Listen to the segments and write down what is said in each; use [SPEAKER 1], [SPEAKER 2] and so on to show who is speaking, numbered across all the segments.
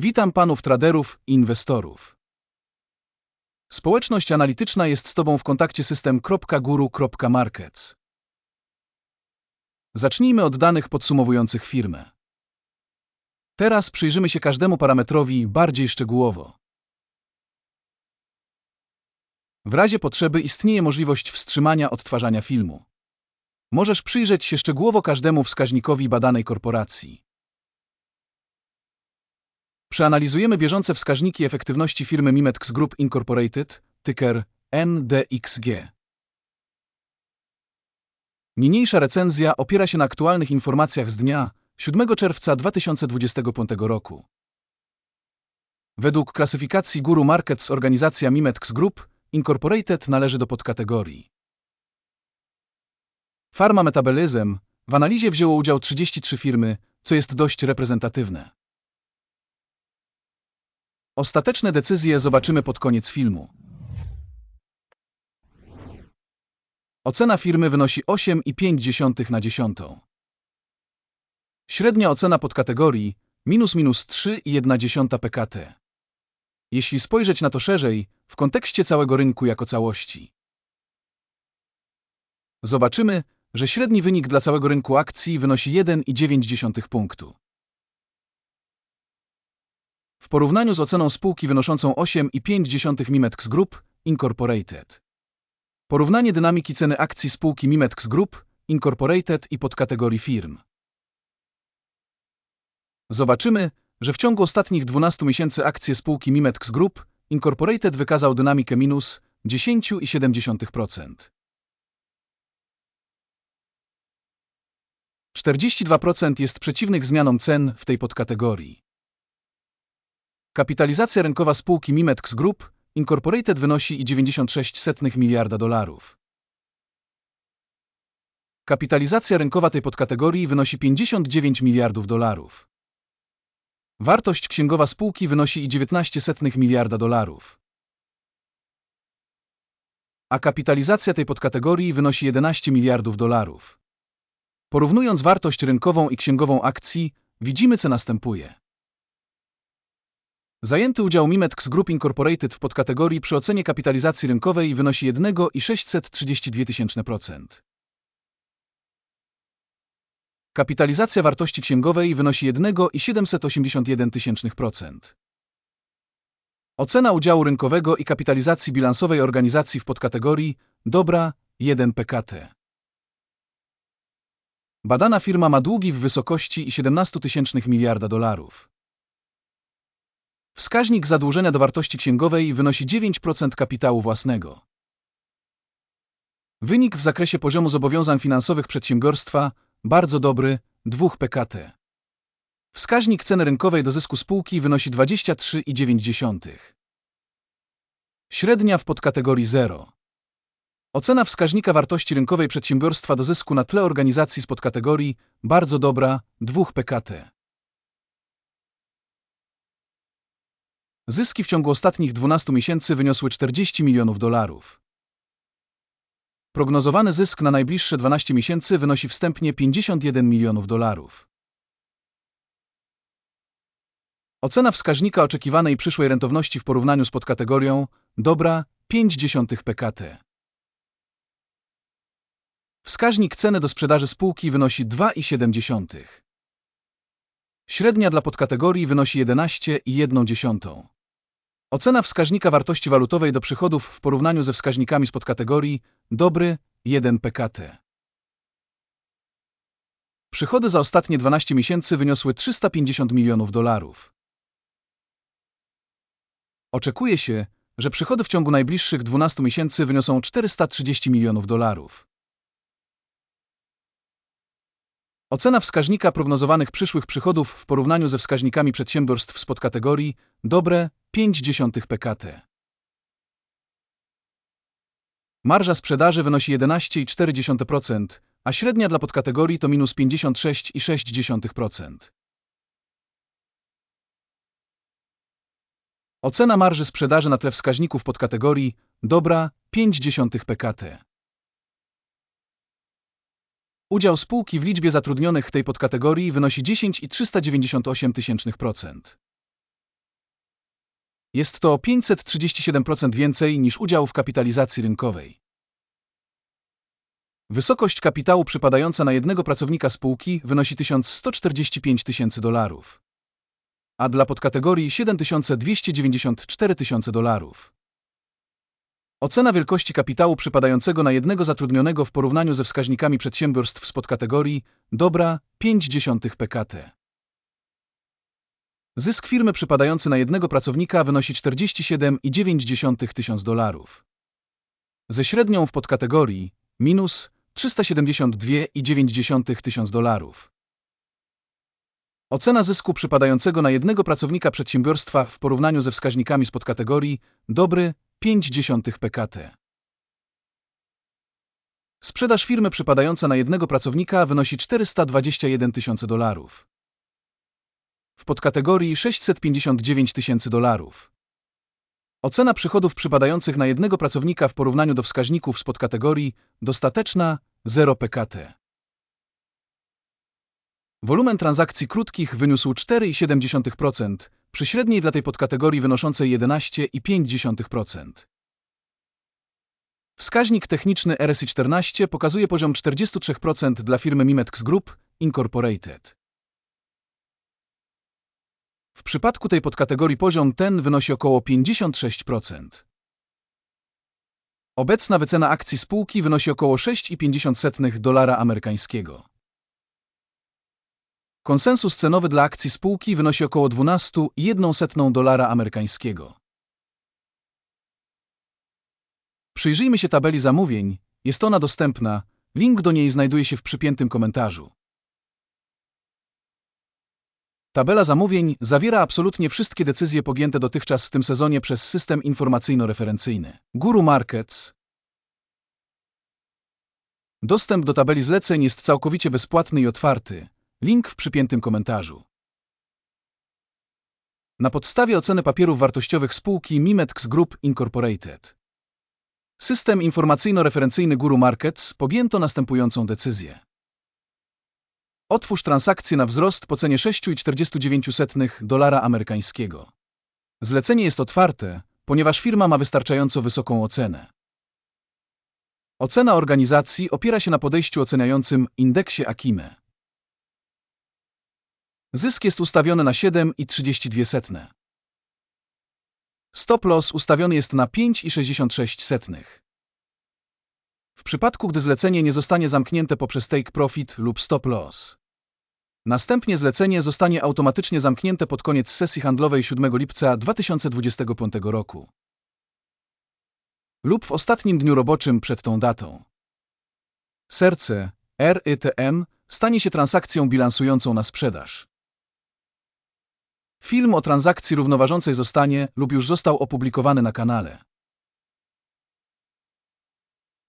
[SPEAKER 1] Witam panów traderów i inwestorów. Społeczność analityczna jest z Tobą w kontakcie system.guru.markets. Zacznijmy od danych podsumowujących firmę. Teraz przyjrzymy się każdemu parametrowi bardziej szczegółowo. W razie potrzeby istnieje możliwość wstrzymania odtwarzania filmu. Możesz przyjrzeć się szczegółowo każdemu wskaźnikowi badanej korporacji. Przeanalizujemy bieżące wskaźniki efektywności firmy Mimex Group Incorporated, tyker NDXG. Niniejsza recenzja opiera się na aktualnych informacjach z dnia 7 czerwca 2025 roku. Według klasyfikacji Guru Markets organizacja Mimex Group Incorporated należy do podkategorii Pharma Metabolism w analizie wzięło udział 33 firmy, co jest dość reprezentatywne. Ostateczne decyzje zobaczymy pod koniec filmu. Ocena firmy wynosi 8,5 na dziesiątą. Średnia ocena podkategorii minus minus 3,1 PKT. Jeśli spojrzeć na to szerzej, w kontekście całego rynku jako całości. Zobaczymy, że średni wynik dla całego rynku akcji wynosi 1,9 punktu. W porównaniu z oceną spółki wynoszącą 8,5 Mimex Group Incorporated. Porównanie dynamiki ceny akcji spółki Mimex Group Incorporated i podkategorii firm. Zobaczymy, że w ciągu ostatnich 12 miesięcy akcje spółki Mimex Group Incorporated wykazał dynamikę minus 10,7%. 42% jest przeciwnych zmianom cen w tej podkategorii. Kapitalizacja rynkowa spółki Mimex Group Incorporated wynosi 96 miliarda dolarów. Kapitalizacja rynkowa tej podkategorii wynosi 59 miliardów dolarów. Wartość księgowa spółki wynosi 19 miliarda dolarów. A kapitalizacja tej podkategorii wynosi 11 miliardów dolarów. Porównując wartość rynkową i księgową akcji, widzimy co następuje. Zajęty udział Mimex Group Incorporated w podkategorii przy ocenie kapitalizacji rynkowej wynosi 1,632%. Kapitalizacja wartości księgowej wynosi 1,781%. Ocena udziału rynkowego i kapitalizacji bilansowej organizacji w podkategorii dobra 1 PKT. Badana firma ma długi w wysokości 17 tysięcznych miliarda dolarów. Wskaźnik zadłużenia do wartości księgowej wynosi 9% kapitału własnego. Wynik w zakresie poziomu zobowiązań finansowych przedsiębiorstwa bardzo dobry 2 PKT. Wskaźnik ceny rynkowej do zysku spółki wynosi 23,9. Średnia w podkategorii 0. Ocena wskaźnika wartości rynkowej przedsiębiorstwa do zysku na tle organizacji z podkategorii bardzo dobra 2 PKT. Zyski w ciągu ostatnich 12 miesięcy wyniosły 40 milionów dolarów. Prognozowany zysk na najbliższe 12 miesięcy wynosi wstępnie 51 milionów dolarów. Ocena wskaźnika oczekiwanej przyszłej rentowności w porównaniu z podkategorią dobra 0,5 PKT. Wskaźnik ceny do sprzedaży spółki wynosi 2,7. Średnia dla podkategorii wynosi 11,1. Ocena wskaźnika wartości walutowej do przychodów w porównaniu ze wskaźnikami z podkategorii dobry 1 PKT. Przychody za ostatnie 12 miesięcy wyniosły 350 milionów dolarów. Oczekuje się, że przychody w ciągu najbliższych 12 miesięcy wyniosą 430 milionów dolarów. Ocena wskaźnika prognozowanych przyszłych przychodów w porównaniu ze wskaźnikami przedsiębiorstw z podkategorii dobre 0,5 PKT. Marża sprzedaży wynosi 11,4%, a średnia dla podkategorii to minus 56,6%. Ocena marży sprzedaży na tle wskaźników podkategorii dobra 0,5 PKT. Udział spółki w liczbie zatrudnionych tej podkategorii wynosi 10,398%. Jest to o 537% więcej niż udział w kapitalizacji rynkowej. Wysokość kapitału przypadająca na jednego pracownika spółki wynosi 1145 tysięcy dolarów, a dla podkategorii 7294 tysiące dolarów. Ocena wielkości kapitału przypadającego na jednego zatrudnionego w porównaniu ze wskaźnikami przedsiębiorstw z podkategorii dobra 0,5 PKT. Zysk firmy przypadający na jednego pracownika wynosi 47,9 tysiąc dolarów. Ze średnią w podkategorii minus 372,9 tysiąc dolarów. Ocena zysku przypadającego na jednego pracownika przedsiębiorstwa w porównaniu ze wskaźnikami z podkategorii dobry 0,5 PKT. Sprzedaż firmy przypadająca na jednego pracownika wynosi 421 tysiące dolarów. W podkategorii 659 tysięcy dolarów. Ocena przychodów przypadających na jednego pracownika w porównaniu do wskaźników z podkategorii dostateczna 0 PKT. Wolumen transakcji krótkich wyniósł 4,7%, przy średniej dla tej podkategorii wynoszącej 11,5%. Wskaźnik techniczny RSI 14 pokazuje poziom 43% dla firmy Mimetx Group Incorporated. W przypadku tej podkategorii poziom ten wynosi około 56%. Obecna wycena akcji spółki wynosi około 6,50 dolara amerykańskiego. Konsensus cenowy dla akcji spółki wynosi około 12,1 dolara amerykańskiego. Przyjrzyjmy się tabeli zamówień. Jest ona dostępna. Link do niej znajduje się w przypiętym komentarzu. Tabela zamówień zawiera absolutnie wszystkie decyzje podjęte dotychczas w tym sezonie przez system informacyjno-referencyjny Guru Markets. Dostęp do tabeli zleceń jest całkowicie bezpłatny i otwarty. Link w przypiętym komentarzu. Na podstawie oceny papierów wartościowych spółki Mimetx Group Incorporated. System informacyjno-referencyjny Guru Markets podjęto następującą decyzję. Otwórz transakcję na wzrost po cenie 6,49 dolara amerykańskiego. Zlecenie jest otwarte, ponieważ firma ma wystarczająco wysoką ocenę. Ocena organizacji opiera się na podejściu oceniającym indeksie Akime. Zysk jest ustawiony na 7,32. Stop loss ustawiony jest na 5,66. W przypadku, gdy zlecenie nie zostanie zamknięte poprzez take profit lub stop loss. Następnie zlecenie zostanie automatycznie zamknięte pod koniec sesji handlowej 7 lipca 2025 roku lub w ostatnim dniu roboczym przed tą datą. Serce RYTM stanie się transakcją bilansującą na sprzedaż. Film o transakcji równoważącej zostanie lub już został opublikowany na kanale.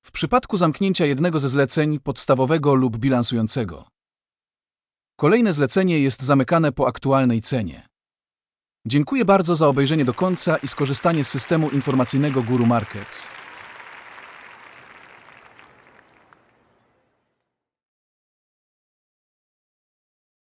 [SPEAKER 1] W przypadku zamknięcia jednego ze zleceń podstawowego lub bilansującego. Kolejne zlecenie jest zamykane po aktualnej cenie. Dziękuję bardzo za obejrzenie do końca i skorzystanie z systemu informacyjnego Guru Markets.